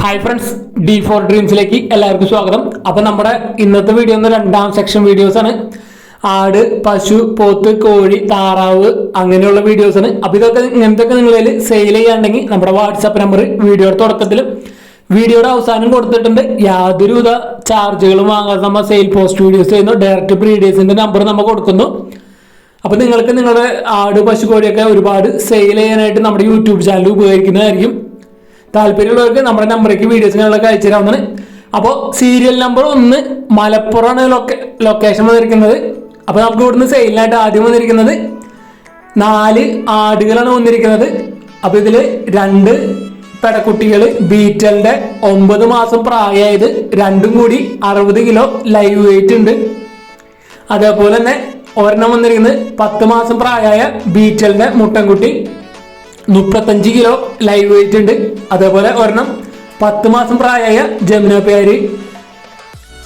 Hi friends D four ഡ്രീംസിലേക്ക് എല്ലാവർക്കും സ്വാഗതം. അപ്പൊ നമ്മുടെ ഇന്നത്തെ വീഡിയോ എന്ന് രണ്ടാം സെക്ഷൻ വീഡിയോസ് ആണ്. ആട് പശു പോത്ത് കോഴി താറാവ് അങ്ങനെയുള്ള വീഡിയോസ് ആണ്. അപ്പൊ ഇതൊക്കെ ഇങ്ങനത്തെ നിങ്ങളിൽ സെയിൽ ചെയ്യാണ്ടെങ്കിൽ നമ്മുടെ വാട്സാപ്പ് നമ്പർ വീഡിയോയുടെ തുടക്കത്തിൽ വീഡിയോയുടെ അവസാനം കൊടുത്തിട്ടുണ്ട്. യാതൊരുവിധ ചാർജുകളും വാങ്ങാതെ നമ്മൾ സെയിൽ പോസ്റ്റ് വീഡിയോസ് ചെയ്യുന്നു. ഡയറക്റ്റ് ബ്രീഡേഴ്സിന്റെ നമ്പർ നമ്മൾ കൊടുക്കുന്നു. അപ്പൊ നിങ്ങൾക്ക് നിങ്ങളുടെ ആട് പശു കോഴിയൊക്കെ ഒരുപാട് സെയിൽ ചെയ്യാനായിട്ട് നമ്മുടെ യൂട്യൂബ് ചാനൽ ഉപകരിക്കുന്നതായിരിക്കും. താല്പര്യമുള്ളവർക്ക് നമ്മുടെ നമ്പറേക്ക് വീഡിയോസ് ഞങ്ങളൊക്കെ അയച്ചു അപ്പോൾ സീരിയൽ നമ്പർ ഒന്ന് മലപ്പുറമാണ് ലൊക്കെ ലൊക്കേഷൻ വന്നിരിക്കുന്നത്. അപ്പോൾ നമുക്ക് ഇവിടുന്ന് സെയിലിനായിട്ട് ആദ്യം വന്നിരിക്കുന്നത് നാല് ആടുകളാണ് വന്നിരിക്കുന്നത്. അപ്പോൾ ഇതിൽ രണ്ട് പെടക്കുട്ടികൾ ബീറ്റലിന്റെ ഒമ്പത് മാസം പ്രായമായത് രണ്ടും കൂടി അറുപത് കിലോ ലൈവ് വെയിറ്റ് ഉണ്ട്. അതേപോലെ തന്നെ ഒരെണ്ണം വന്നിരിക്കുന്നത് പത്ത് മാസം പ്രായമായ ബീറ്റലിന്റെ മുട്ടൻകുട്ടി. മുപ്പത്തഞ്ച് കിലോ ലൈവ് വെയിറ്റ് ഉണ്ട്. അതേപോലെ ഒരെണ്ണം പത്ത് മാസം പ്രായമായ ജമുന പേര്.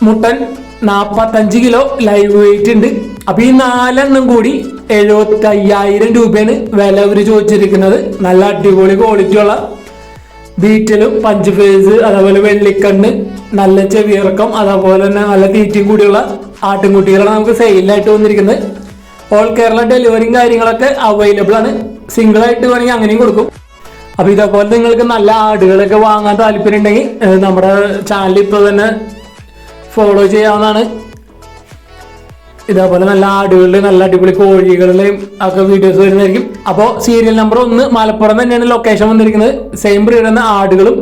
മുട്ടൻ നാപ്പത്തഞ്ച് കിലോ ലൈവ് വെയിറ്റ് ഉണ്ട്. അപ്പൊ ഈ നാലെണ്ണം കൂടി എഴുപത്തി അയ്യായിരം രൂപയാണ് വില അവർ ചോദിച്ചിരിക്കുന്നത്. നല്ല അടിപൊളി ക്വാളിറ്റി ഉള്ള ബീറ്റലും പഞ്ച് ഫേസ് അതേപോലെ വെള്ളിക്കണ്ണ് നല്ല ചെവിയിറക്കം അതേപോലെ തന്നെ നല്ല തീറ്റയും കൂടിയുള്ള ആട്ടിൻകുട്ടികളാണ് നമുക്ക് സെയിലായിട്ട് വന്നിരിക്കുന്നത്. ഓൾ കേരള ഡെലിവറിയും കാര്യങ്ങളൊക്കെ അവൈലബിൾ ആണ്. സിംഗിൾ ആയിട്ട് വേണമെങ്കിൽ അങ്ങനെയും കൊടുക്കും. അപ്പൊ ഇതേപോലെ നിങ്ങൾക്ക് നല്ല ആടുകളൊക്കെ വാങ്ങാൻ താല്പര്യം ഉണ്ടെങ്കിൽ നമ്മുടെ ചാനൽ ഇപ്പോൾ തന്നെ ഫോളോ ചെയ്യാവുന്നതാണ്. ഇതേപോലെ നല്ല ആടുകളുടെ നല്ല അടിപൊളി കോഴികളുടെയും ഒക്കെ വീഡിയോസ് വരുന്നതായിരിക്കും. അപ്പോൾ സീരിയൽ നമ്പർ ഒന്ന് മലപ്പുറം തന്നെയാണ് ലൊക്കേഷൻ വന്നിരിക്കുന്നത്. സെയിം ബ്രീഡ് എന്ന ആടുകളും.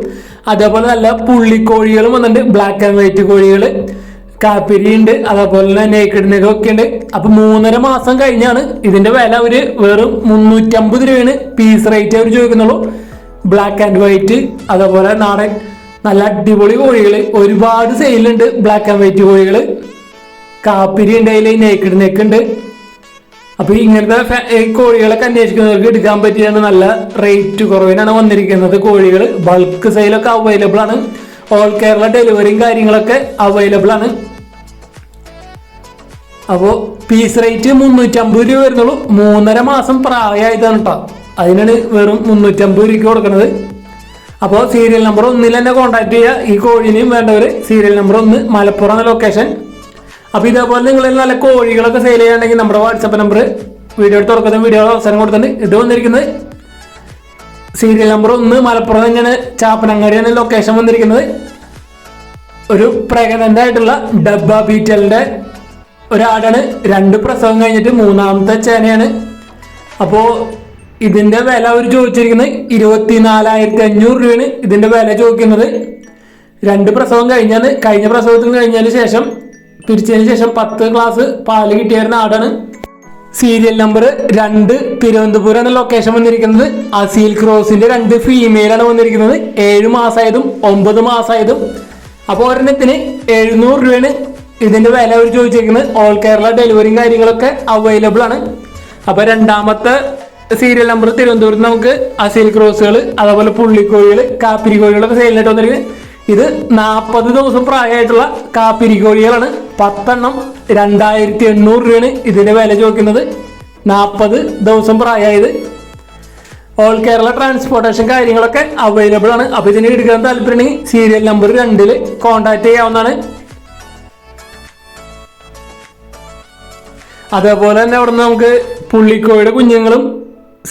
അതേപോലെ നല്ല പുള്ളിക്കോഴികളും വന്നിട്ടുണ്ട്. ബ്ലാക്ക് ആൻഡ് വൈറ്റ് കോഴികൾ കാപ്പിരി ഉണ്ട് അതേപോലെ തന്നെ നേക്കഡ് നെഗം ഒക്കെ ഉണ്ട്. അപ്പൊ മൂന്നര മാസം കഴിഞ്ഞാണ് ഇതിന്റെ വില അവർ വെറും മുന്നൂറ്റമ്പത് രൂപയാണ്. പീസ് റേറ്റ് അവർ ചോദിക്കുന്നുള്ളൂ. ബ്ലാക്ക് ആൻഡ് വൈറ്റ് അതേപോലെ നാടൻ നല്ല അടിപൊളി കോഴികൾ ഒരുപാട് സെയിലുണ്ട് ബ്ലാക്ക് ആൻഡ് വൈറ്റ് കോഴികൾ കാപ്പിരി ഉണ്ട് അതിൽ നേക്കിഡ് നെക്ക് ഉണ്ട്. അപ്പൊ ഇങ്ങനത്തെ കോഴികളൊക്കെ അന്വേഷിക്കുന്നവർക്ക് എടുക്കാൻ പറ്റിയാണ് നല്ല റേറ്റ് കുറവിനാണ് വന്നിരിക്കുന്നത് കോഴികൾ ബൾക്ക് സെയിലൊക്കെ അവൈലബിൾ ആണ്. ഓൾ കേരള ഡെലിവറിയും കാര്യങ്ങളൊക്കെ അവൈലബിൾ ആണ്. അപ്പോൾ പീസ് റേറ്റ് മുന്നൂറ്റമ്പത് രൂപ വരുന്നുള്ളൂ. മൂന്നര മാസം പ്രായമായതാണ് കേട്ടോ അതിനാണ് വെറും മുന്നൂറ്റമ്പത് രൂപയ്ക്ക് കൊടുക്കുന്നത് അപ്പോൾ സീരിയൽ നമ്പർ ഒന്നിൽ തന്നെ കോൺടാക്ട് ചെയ്യുക ഈ കോഴിനെയും വേണ്ടവർ സീരിയൽ നമ്പർ ഒന്ന് മലപ്പുറം എന്ന ലൊക്കേഷൻ അപ്പോൾ ഇതേപോലെ നിങ്ങൾ നല്ല കോഴികളൊക്കെ സെയിൽ ചെയ്യുകയാണെങ്കിൽ നമ്മുടെ വാട്സപ്പ് നമ്പർ വീഡിയോ എടുത്ത് തുറക്കുന്ന വീഡിയോ അവസരം കൊടുത്തിട്ടുണ്ട്. ഇത് വന്നിരിക്കുന്നത് സീരിയൽ നമ്പർ ഒന്ന് മലപ്പുറം തന്നെയാണ് ചാപ്പനങ്ങാടിയാണ് ലൊക്കേഷൻ വന്നിരിക്കുന്നത്. ഒരു പ്രകടന്റെ ആയിട്ടുള്ള ഡബ്ബ ബീറ്റലിന്റെ ഒരാടാണ്. രണ്ട് പ്രസവം കഴിഞ്ഞിട്ട് മൂന്നാമത്തെ ചേനയാണ്. അപ്പോ ഇതിന്റെ വില അവർ ചോദിച്ചിരിക്കുന്നത് ഇരുപത്തി നാലായിരത്തി അഞ്ഞൂറ് രൂപയാണ് ഇതിന്റെ വില ചോദിക്കുന്നത്. രണ്ട് പ്രസവം കഴിഞ്ഞാൽ കഴിഞ്ഞ പ്രസവത്തിന് കഴിഞ്ഞതിന് ശേഷം പിരിച്ചതിന് ശേഷം പത്ത് ഗ്ലാസ് പാൽ കിട്ടിയായിരുന്ന ആടാണ്. സീരിയൽ നമ്പർ രണ്ട് തിരുവനന്തപുരമാണ് ലൊക്കേഷൻ വന്നിരിക്കുന്നത് അസീൽ ക്രോസിന്റെ രണ്ട് ഫീമെയിലാണ് വന്നിരിക്കുന്നത്. ഏഴ് മാസമായതും ഒമ്പത് മാസമായതും അപ്പോൾ ഒരെണ്ണത്തിന് എഴുന്നൂറ് രൂപയാണ് ഇതിന്റെ വില അവർ ചോദിച്ചിരിക്കുന്നത് ഓൾ കേരള ഡെലിവറിയും കാര്യങ്ങളൊക്കെ അവൈലബിൾ ആണ്. അപ്പൊ രണ്ടാമത്തെ സീരിയൽ നമ്പർ തിരുവനന്തപുരത്ത് നമുക്ക് അസീൽ ക്രോസുകൾ അതേപോലെ പുള്ളിക്കോഴികൾ കാപ്പിരി കോഴികളൊക്കെ സെയിലിനായിട്ട് വന്നിരിക്കുന്നത്. ഇത് നാൽപ്പത് ദിവസം പ്രായമായിട്ടുള്ള കാപ്പിരി കോഴികളാണ് പത്തെണ്ണം രണ്ടായിരത്തി എണ്ണൂറ് രൂപയാണ് ഇതിന്റെ വില ചോദിക്കുന്നത്. നാൽപ്പത് ദിവസം പ്രായമായത്. ഓൾ കേരള ട്രാൻസ്പോർട്ടേഷൻ കാര്യങ്ങളൊക്കെ അവൈലബിൾ ആണ്. അപ്പൊ ഇതിന് എടുക്കാൻ താല്പര്യമുണ്ടെങ്കിൽ സീരിയൽ നമ്പർ രണ്ടിൽ കോൺടാക്ട് ചെയ്യാവുന്നതാണ്. അതേപോലെ തന്നെ അവിടെ നമുക്ക് പുള്ളിക്കോയുടെ കുഞ്ഞുങ്ങളും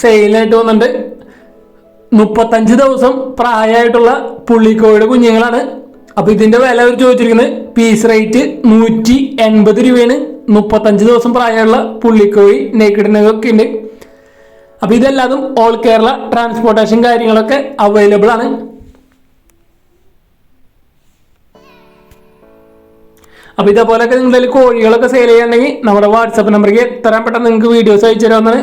സെയിലായിട്ട് വന്നിട്ടുണ്ട്. മുപ്പത്തഞ്ച് ദിവസം പ്രായമായിട്ടുള്ള പുള്ളിക്കോയുടെ കുഞ്ഞുങ്ങളാണ്. അപ്പൊ ഇതിന്റെ വില അവർ ചോദിച്ചിരിക്കുന്നത് പീസ് റേറ്റ് നൂറ്റി എൺപത് രൂപയാണ്. മുപ്പത്തഞ്ച് ദിവസം പ്രായമുള്ള പുള്ളിക്കോഴി നെയ്ക്കിടുന്നതൊക്കെ ഉണ്ട്. അപ്പൊ ഇതെല്ലാതും ഓൾ കേരള ട്രാൻസ്പോർട്ടേഷൻ കാര്യങ്ങളൊക്കെ അവൈലബിൾ ആണ്. അപ്പൊ ഇതേപോലെയൊക്കെ നിങ്ങളുടെ കോഴികളൊക്കെ സെയിൽ ചെയ്യണമെങ്കിൽ നമ്മുടെ വാട്സപ്പ് നമ്പറിലേക്ക് എത്രയും പെട്ടെന്ന് നിങ്ങൾക്ക് വീഡിയോസ് അയച്ചു തരാവുന്നതാണ്.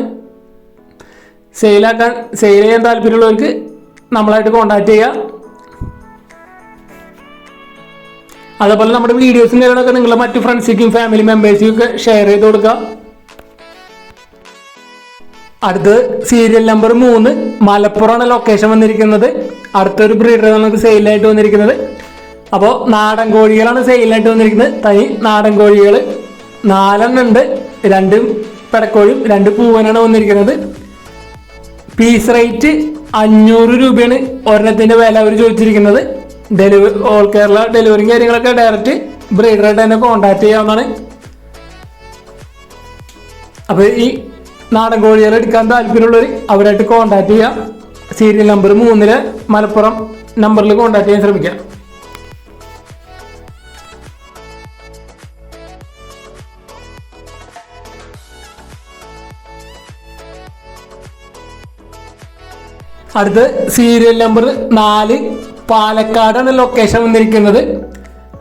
സെയിലാക്കാൻ സെയിൽ ചെയ്യാൻ താല്പര്യമുള്ളവർക്ക് നമ്മളായിട്ട് കോൺടാക്ട് ചെയ്യുക അതേപോലെ നമ്മുടെ വീഡിയോസും കാര്യങ്ങളൊക്കെ നിങ്ങളുടെ മറ്റു ഫ്രണ്ട്സിക്കും ഫാമിലി മെമ്പേഴ്സിനും ഒക്കെ ഷെയർ ചെയ്ത് കൊടുക്കുക അടുത്തത് സീരിയൽ നമ്പർ മൂന്ന് മലപ്പുറമാണ് ലൊക്കേഷൻ വന്നിരിക്കുന്നത്. അടുത്തൊരു ബ്രീഡർ നമുക്ക് സെയിലായിട്ട് വന്നിരിക്കുന്നത്. അപ്പോൾ നാടൻ കോഴികളാണ് സെയിലായിട്ട് വന്നിരിക്കുന്നത്. തനി നാടൻ കോഴികൾ നാലെണ്ണം ഉണ്ട്. രണ്ട് പെടക്കോഴിയും രണ്ട് പൂവനാണ് വന്നിരിക്കുന്നത്. പീസ് റേറ്റ് അഞ്ഞൂറ് രൂപയാണ് ഒരെണ്ണത്തിന്റെ വില അവർ ചോദിച്ചിരിക്കുന്നത്. ഡെലിവറി ഓൾ കേരള ഡെലിവറിയും കാര്യങ്ങളൊക്കെ ഡയറക്റ്റ് ബ്രീഡറായിട്ട് തന്നെ കോൺടാക്ട് ചെയ്യാവുന്നതാണ്. അപ്പൊ ഈ നാടൻ കോഴികൾ എടുക്കാൻ താല്പര്യമുള്ളവർ അവരായിട്ട് കോൺടാക്ട് ചെയ്യാം. സീരിയൽ നമ്പർ മൂന്നിൽ മലപ്പുറം നമ്പറിൽ കോൺടാക്ട് ചെയ്യാൻ ശ്രമിക്കാം. അടുത്ത് സീരിയൽ നമ്പർ നാല് പാലക്കാടാണ് ലൊക്കേഷൻ വന്നിരിക്കുന്നത്.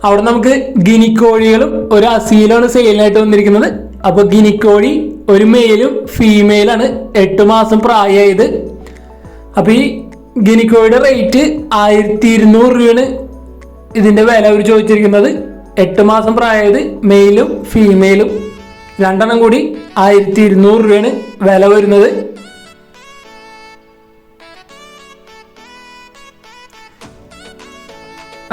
അവിടെ നമുക്ക് ഗിനിക്കോഴികളും ഒരു അസീലാണ് സെയിലായിട്ട് വന്നിരിക്കുന്നത്. അപ്പൊ ഗിനിക്കോഴി ഒരു മെയിലും ഫീമെയിലാണ് എട്ട് മാസം പ്രായമായത് അപ്പൊ ഈ ഗിനിക്കോഴിയുടെ റേറ്റ് ആയിരത്തി ഇരുന്നൂറ് രൂപയാണ് ഇതിന്റെ വില അവർ ചോദിച്ചിരിക്കുന്നത്. എട്ട് മാസം പ്രായമായത് മെയിലും ഫീമെയിലും രണ്ടെണ്ണം കൂടി ആയിരത്തി ഇരുന്നൂറ് രൂപയാണ് വില വരുന്നത്.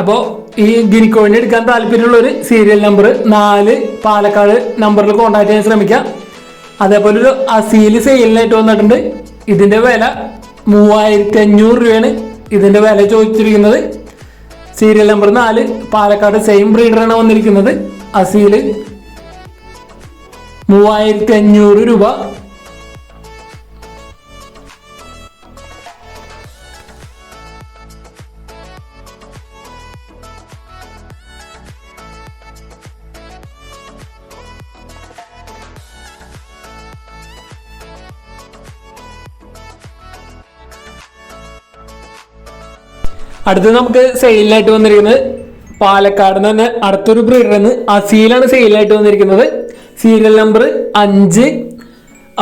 അപ്പോൾ ഈ ഗിനിക്കോഴിനെ എടുക്കാൻ താല്പര്യമുള്ള ഒരു സീരിയൽ നമ്പർ നാല് പാലക്കാട് നമ്പറിൽ കോൺടാക്ട് ചെയ്യാൻ ശ്രമിക്കാം. അതേപോലെ ഒരു അസീൽ സെയിലിനായിട്ട് വന്നിട്ടുണ്ട്. ഇതിന്റെ വില മൂവായിരത്തി അഞ്ഞൂറ് രൂപയാണ് ഇതിന്റെ വില ചോദിച്ചിരിക്കുന്നത്. സീരിയൽ നമ്പർ നാല് പാലക്കാട് സെയിം ബ്രീഡറാണ് വന്നിരിക്കുന്നത്. അസീൽ മൂവായിരത്തി അഞ്ഞൂറ് രൂപ അടുത്ത് നമുക്ക് സെയിലിനായിട്ട് വന്നിരിക്കുന്നത് പാലക്കാട് തന്നെ അടുത്തൊരു ബ്രീഡറിന്ന് അസീലാണ് സെയിലായിട്ട് വന്നിരിക്കുന്നത്. സീരിയൽ നമ്പർ അഞ്ച്.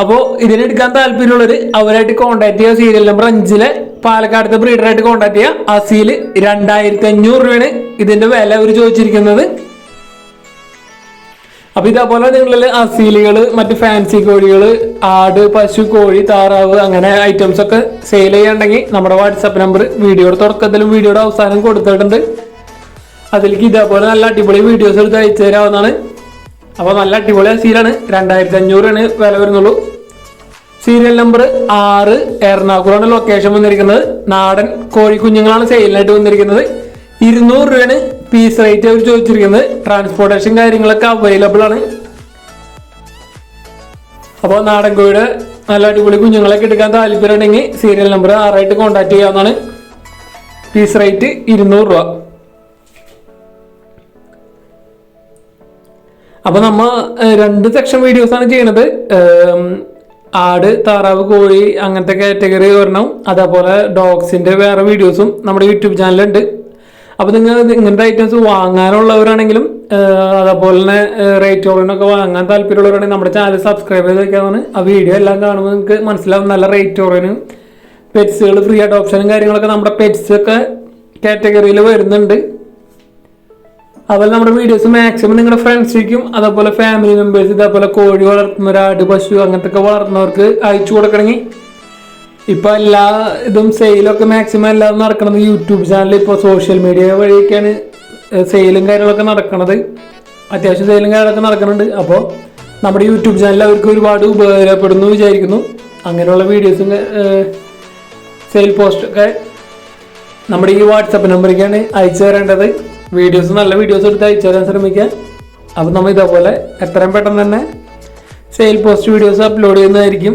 അപ്പോൾ ഇതിനെടുക്കാൻ താല്പര്യമുള്ളവർ അവരായിട്ട് കോൺടാക്ട് ചെയ്യുക. സീരിയൽ നമ്പർ അഞ്ചിലെ പാലക്കാടത്തെ ബ്രീഡറായിട്ട് കോൺടാക്ട് ചെയ്യുക. അസീൽ രണ്ടായിരത്തി അഞ്ഞൂറ് രൂപയാണ് ഇതിന്റെ വില അവർ ചോദിച്ചിരിക്കുന്നത്. അപ്പൊ ഇതേപോലെ നിങ്ങളിൽ അസീലുകൾ മറ്റു ഫാൻസി കോഴികൾ ആട് പശു കോഴി താറാവ് അങ്ങനെ ഐറ്റംസ് ഒക്കെ സെയിൽ ചെയ്യാണ്ടെങ്കിൽ നമ്മുടെ വാട്സാപ്പ് നമ്പർ വീഡിയോയുടെ തുടക്കത്തിലും വീഡിയോയുടെ അവസാനം കൊടുത്തിട്ടുണ്ട്. അതിലേക്ക് ഇതേപോലെ നല്ല അടിപൊളി വീഡിയോസ് എടുത്ത് അയച്ചു തരാവുന്നതാണ്. അപ്പോൾ നല്ല അടിപൊളി അസീലാണ് രണ്ടായിരത്തി അഞ്ഞൂറാണ് വില വരുന്നുള്ളൂ. സീരിയൽ നമ്പർ ആറ് എറണാകുളമാണ് ലൊക്കേഷൻ വന്നിരിക്കുന്നത്. നാടൻ കോഴി കുഞ്ഞുങ്ങളാണ് സെയിലിനായിട്ട് വന്നിരിക്കുന്നത്. ഇരുന്നൂറ് രൂപയാണ് പീസ് റേറ്റ് അവർ ചോദിച്ചിരിക്കുന്നത് ട്രാൻസ്പോർട്ടേഷൻ കാര്യങ്ങളൊക്കെ അവൈലബിൾ ആണ്. അപ്പോൾ നാടൻ കോഴിയുടെ നല്ല അടിപൊളി കുഞ്ഞുങ്ങളൊക്കെ എടുക്കാൻ താല്പര്യം ഉണ്ടെങ്കിൽ സീരിയൽ നമ്പർ ആറായിട്ട് കോൺടാക്ട് ചെയ്യാവുന്നതാണ്. പീസ് റേറ്റ് ഇരുന്നൂറ് രൂപ. അപ്പൊ നമ്മ രണ്ട് സെക്ഷൻ വീഡിയോസാണ് ചെയ്യണത്. ആട് താറാവ് കോഴി അങ്ങനത്തെ കാറ്റഗറി ഒരെണ്ണം. അതേപോലെ ഡോഗ്സിന്റെ വേറെ വീഡിയോസും നമ്മുടെ യൂട്യൂബ് ചാനലുണ്ട് അപ്പൊ നിങ്ങൾ ഇങ്ങനത്തെ ഐറ്റംസ് വാങ്ങാനുള്ളവരാണെങ്കിലും അതുപോലെ തന്നെ റേറ്റ് ഓറിനൊക്കെ വാങ്ങാൻ താല്പര്യമുള്ളവരാണെങ്കിൽ നമ്മുടെ ചാനൽ സബ്സ്ക്രൈബ് ചെയ്ത് വെക്കാമെന്ന് ആ വീഡിയോ എല്ലാം കാണുമ്പോൾ നിങ്ങൾക്ക് മനസ്സിലാവും നല്ല റേറ്റ് ഓറിന് പെറ്റ്സുകൾ ഫ്രീ ആയിട്ട് ഓപ്ഷനും കാര്യങ്ങളൊക്കെ നമ്മുടെ പെറ്റ്സ് ഒക്കെ കാറ്റഗറിയിൽ വരുന്നുണ്ട്. അതുപോലെ നമ്മുടെ വീഡിയോസ് മാക്സിമം നിങ്ങളുടെ ഫ്രണ്ട്സിലേക്കും അതേപോലെ ഫാമിലി മെമ്പേഴ്സ് ഇതേപോലെ കോഴി വളർത്തുന്നവർ ആട് പശു അങ്ങനത്തെ ഒക്കെ വളർത്തുന്നവർക്ക് അയച്ചു കൊടുക്കണമെങ്കിൽ ഇപ്പൊ എല്ലാ ഇതും സെയിലൊക്കെ മാക്സിമം എല്ലാം നടക്കുന്നത് യൂട്യൂബ് ചാനൽ ഇപ്പോൾ സോഷ്യൽ മീഡിയ വഴിയൊക്കെയാണ് സെയിലും കാര്യങ്ങളൊക്കെ നടക്കുന്നത് അത്യാവശ്യം സെയിലും കാര്യങ്ങളൊക്കെ നടക്കുന്നുണ്ട് അപ്പോൾ നമ്മുടെ യൂട്യൂബ് ചാനൽ അവർക്ക് ഒരുപാട് ഉപകാരപ്പെടുന്നു വിചാരിക്കുന്നു. അങ്ങനെയുള്ള വീഡിയോസും സെയിൽ പോസ്റ്റൊക്കെ നമ്മുടെ ഈ വാട്സപ്പ് നമ്പറിലേക്കാണ് അയച്ചു തരേണ്ടത്. വീഡിയോസ് നല്ല വീഡിയോസ് എടുത്ത് അയച്ചു തരാൻ ശ്രമിക്കുക. അപ്പം നമ്മൾ ഇതേപോലെ എത്രയും പെട്ടെന്ന് തന്നെ സെയിൽ പോസ്റ്റ് വീഡിയോസ് അപ്ലോഡ് ചെയ്യുന്നതായിരിക്കും.